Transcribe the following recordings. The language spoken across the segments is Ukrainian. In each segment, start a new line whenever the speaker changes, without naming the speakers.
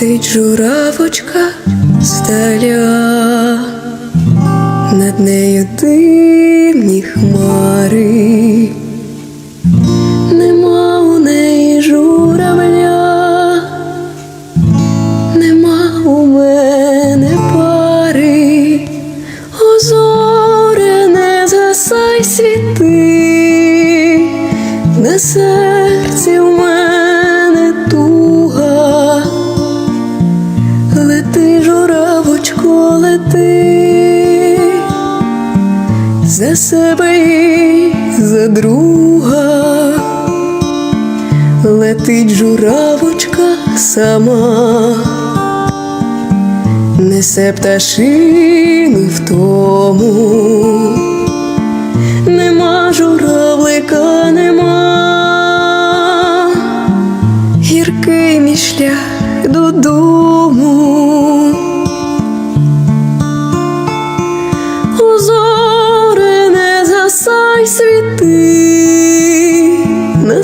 Летить журавочка здаля, над нею димні хмари, нема у неї журавля, нема у мене пари, О, не засай світи, на серці в мене за себе і за друга, летить журавочка сама несе пташину в тому, нема журавлика, нема, гіркий мій шлях додому.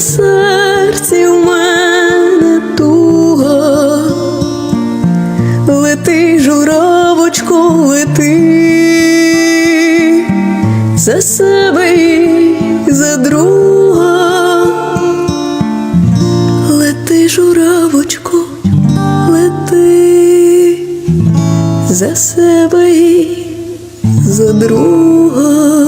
Серці в мене туга. Лети, журавочко, лети за себе і за друга. Лети, журавочко, лети за себе і за друга.